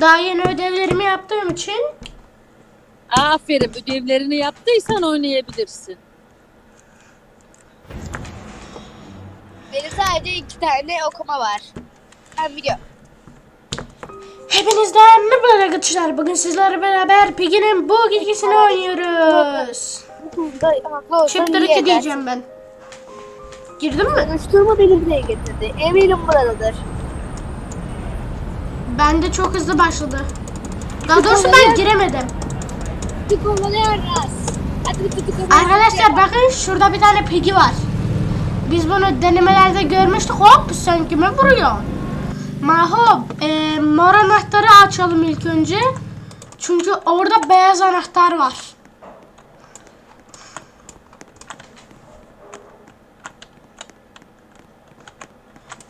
Daha yeni ödevlerimi yaptığım için Aferin ödevlerini yaptıysan oynayabilirsin. Benim sadece iki tane okuma var. Hem video. Hepinizden merhaba arkadaşlar. Bugün sizlerle beraber Piggy'nin bu gilgisini oynuyoruz. Chapter iyi 2 eder. diyeceğim ben. Girdin mi? Konuştuğumu beni buraya getirdi. Eminim buradadır. Bende çok hızlı başladı. Daha doğrusu ben giremedim. Hadi Arkadaşlar bakın şurada bir tane Piggy var. Biz bunu denemelerde görmüştük. Hop sen kime vuruyorsun? Maho e, mor anahtarı açalım ilk önce. Çünkü orada beyaz anahtar var.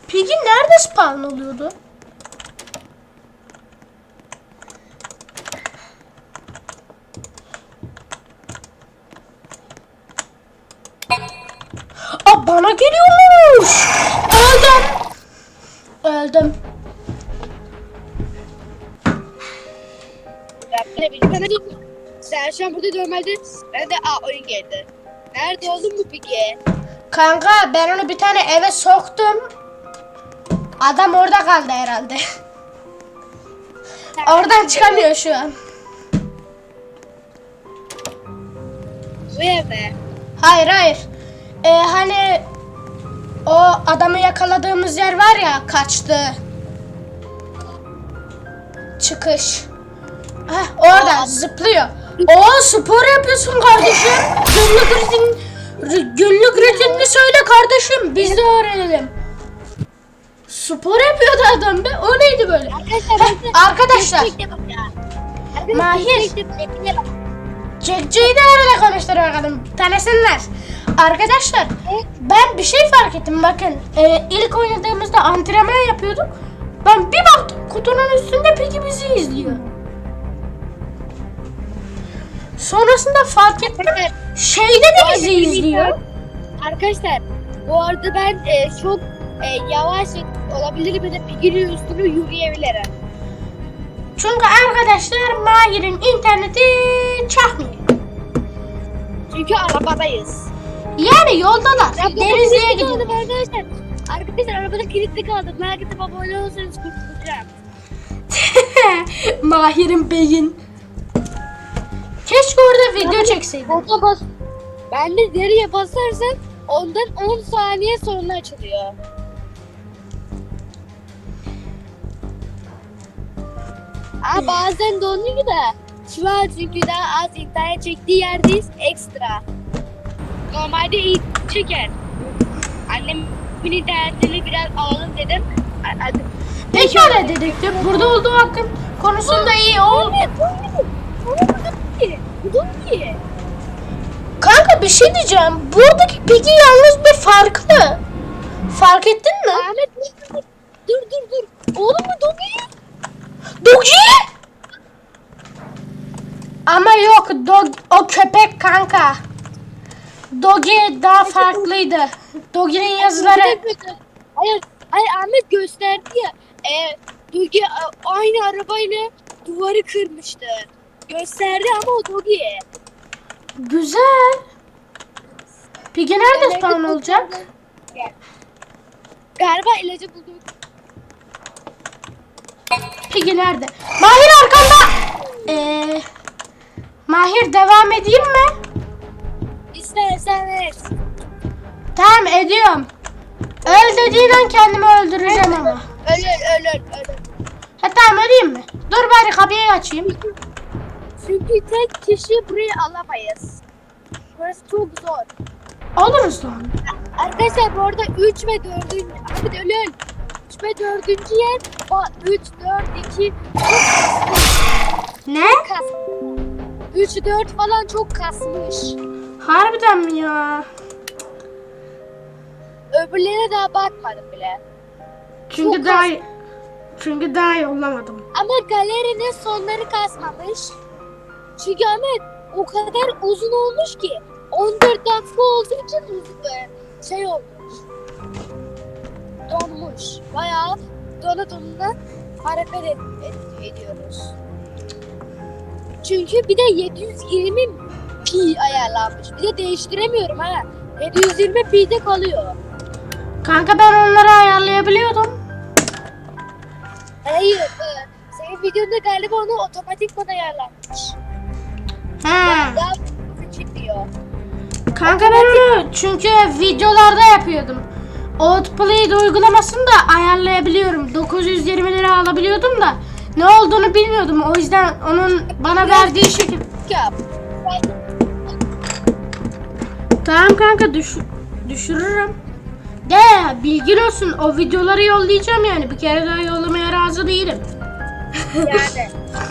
Piggy nerede spawn oluyordu? Aa bana geliyormuş. Öldüm. Öldüm. Sen şu an burada normalde ben de aa oyun geldi. Nerede oğlum bu peki? Kanka ben onu bir tane eve soktum. Adam orada kaldı herhalde. Oradan çıkamıyor şu an. Bu evde. Hayır hayır. Ee, hani o adamı yakaladığımız yer var ya kaçtı. Çıkış. Heh, orada zıplıyor. O spor yapıyorsun kardeşim. Günlük rutin, günlük rutinini söyle kardeşim. Biz de öğrenelim. Spor yapıyordu adam be. O neydi böyle? Arkadaşlar Heh, arkadaşlar. Mahir. Jack J'yi de arada konuşturuyor kadın. Tanesinler. Arkadaşlar ben bir şey fark ettim bakın. Ee, ilk oynadığımızda antrenman yapıyorduk. Ben bir baktım kutunun üstünde peki bizi izliyor. Sonrasında fark ettim şeyde de bizi izliyor. Arkadaşlar bu arada ben e, çok e, yavaş olabilir bir de figürün üstünü yürüyebilirim. Çünkü arkadaşlar Mahir'in interneti çakmıyor. Çünkü arabadayız. Yani yoldalar. Arabada Denizli'ye kilitli gidiyor. kaldım arkadaşlar. Arkadaşlar arabada kilitli kaldım. Merak etme abone olursanız kurtulacağım. Mahir'in beyin. Keşke orada video çekseydim. Orada bas. Ben de deriye basarsan ondan 10 saniye sonra açılıyor. Aa, bazen donuyor da şu an çünkü daha az internet çektiği yerdeyiz ekstra. Normalde iyi çeker. Annem internetini biraz alalım dedim. A- a- Peki öyle dedektif. Burada olduğu hakkın konusunda iyi ol. Kanka bir şey diyeceğim. Buradaki peki yalnız bir farklı. Fark ettin mi? Ahmet dur dur dur. Oğlum bu donuyor. Dogi! Ama yok dog o köpek kanka. Dogi daha farklıydı. Dogi'nin yazıları Hayır, hayır Ahmet gösterdi ya. E, Dogi a- aynı arabayla duvarı kırmıştı. Gösterdi ama o Dogi. güzel. Peki nerede spawn olacak? Gel. Galiba ilacı bulduk. Peki nerede? Mahir arkanda. Ee, Mahir devam edeyim mi? İsterseniz. Tamam ediyorum. Öl dediğin an kendimi öldüreceğim ama. Ölür ölür ölür. Ha tamam öleyim mi? Dur bari kapıyı açayım. Çünkü tek kişi burayı alamayız. Burası çok zor. Oluruz lan. Arkadaşlar bu arada 3 ve 4. Ahmet ölün. 3 ve 4. yer o 3 4 2 Ne? kas. 3 4 falan çok kasmış. Harbiden mi ya? Öbürlerine daha bakmadım bile. Çünkü Çok daha çünkü daha yollamadım. Ama galerinin sonları kasmamış. Çünkü Ahmet o kadar uzun olmuş ki 14 dakika olduğu için uzun şey olmuş. Donmuş. Bayağı dona dona hareket et, et- ediyoruz. Çünkü bir de 720 pi ayarlanmış. Bir de değiştiremiyorum ha. 720 pi'de kalıyor. Kanka ben onları ayarlayabiliyordum. Hayır. e, senin videonda galiba onu otomatikman ayarlanmış. He. Daha küçük diyor. Kanka ben onu çünkü videolarda yapıyordum. Outplay'de uygulamasını da ayarlayabiliyorum. 920 lira alabiliyordum da ne olduğunu bilmiyordum. O yüzden onun bana verdiği şekil. Tamam kanka düş düşürürüm. De bilgin olsun o videoları yollayacağım yani. Bir kere daha yollamaya razı değilim. Yani.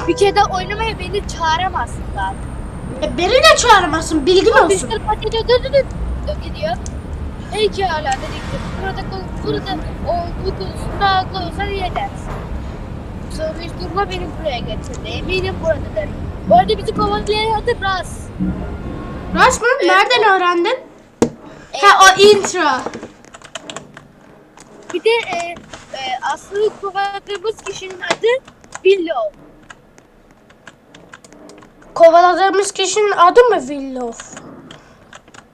bir kere de oynamaya beni çağıramazsın zaten. E, beni de çağırmasın bilgin olsun. Pati dö dö dö dö gidiyor. Peki hala dedik ki burada burada o bu konusunda haklı olsan iyi Soruşturma beni buraya getirdi. Eminim buradadır. Bu arada bizi kovalayan adı Ras. Ras mı? Nereden öğrendin? Ha o intro. Bir de e, e, aslında kovaladığımız kişinin adı Willow. Kovaladığımız kişinin adı mı Willow?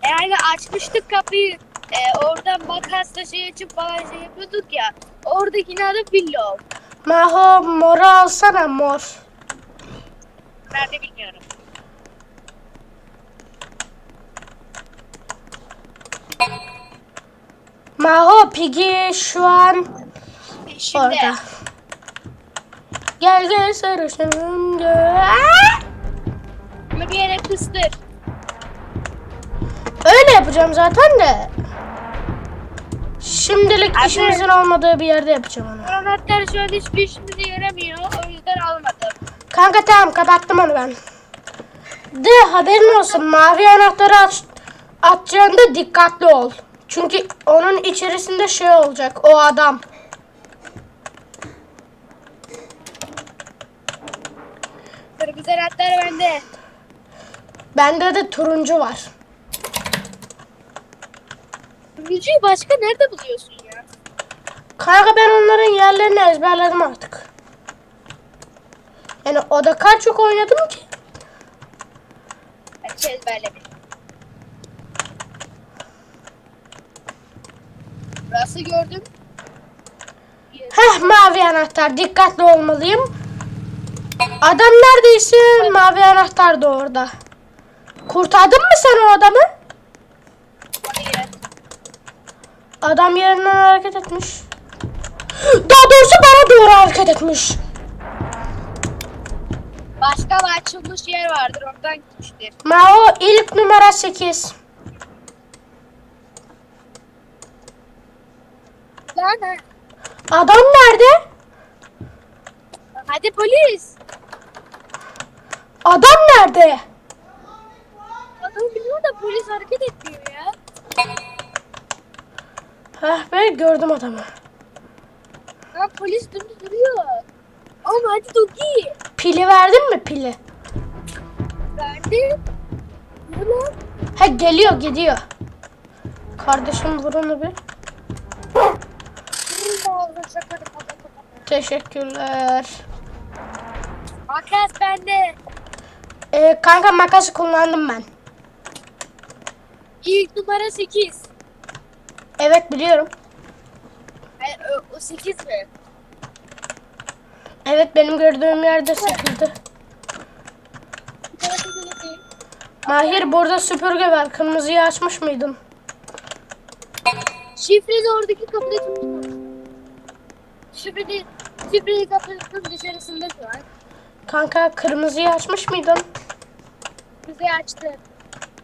Yani açmıştık kapıyı. E, oradan makasla şey açıp falan şey yapıyorduk ya. Oradakinin adı Willow. Maho moru alsana mor. Nerede bilmiyorum. Maho Piggy şu an Şimdi orada. Gel gel sarışınım gö- bunu bir yere kıstır. Öyle yapacağım zaten de. Şimdilik Abi- işimizin olmadığı bir yerde yapacağım onu. Anahtar şu an hiçbir işimize yaramıyor. O yüzden almadım. Kanka tamam kapattım onu ben. De haberin olsun mavi anahtarı aç, atacağında dikkatli ol. Çünkü onun içerisinde şey olacak o adam. Kırmızı anahtar bende. Bende de turuncu var. Turuncuyu başka nerede buluyorsun ya? Kanka ben onların yerlerini ezberledim artık. Yani o da kaç çok oynadım ki. Ben hiç ezberlemedim. Burası gördüm. Heh mavi anahtar dikkatli olmalıyım. Adam neredeyse mavi anahtar da orada. Kurtardın mı sen o adamı? Hayır. Adam yerinden hareket etmiş. Daha doğrusu bana doğru hareket etmiş. Başka bir açılmış yer vardır oradan gitmiştir. Mao ilk numara 8. Lan. Adam nerede? Hadi polis. Adam nerede? Adam biliyor da polis hareket etmiyor ya. Heh be gördüm adamı. Ha polis dümdüz duruyor. Ama hadi Doki. Pili verdin mi pili? Verdi. Ne lan? Ha geliyor gidiyor. Kardeşim vur onu bir. Teşekkürler. Makas bende. Ee, kanka makası kullandım ben. İlk numara 8. Evet biliyorum. Hayır, o, o 8 mi? Evet benim gördüğüm yerde sıkıldı. Mahir burada süpürge var. Kırmızıyı açmış mıydın? Şifreli oradaki kapıda tutmuş. Şifreli, şifreli kapının dışarısında şu an. Kanka kırmızıyı açmış mıydın? Bizi açtı.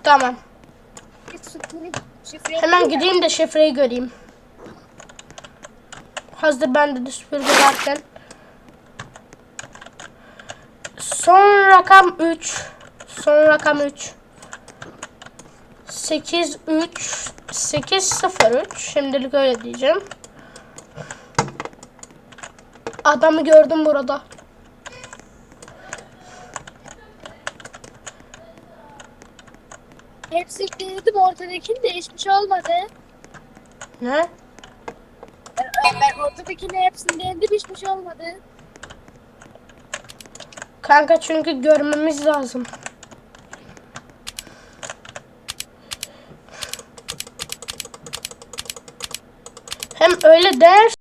Tamam. Şifreli, şifreli Hemen gideyim de şifreyi göreyim. Hazır bende de süpürge varken. Son rakam 3. Son rakam 3. 8 3 8 0 3. Şimdilik öyle diyeceğim. Adamı gördüm burada. Hepsini denedim ortadakini değişmiş olmadı. Ne? Ben, ben ortadakini hepsini denedim hiçbir olmadı. Kanka çünkü görmemiz lazım. Hem öyle der.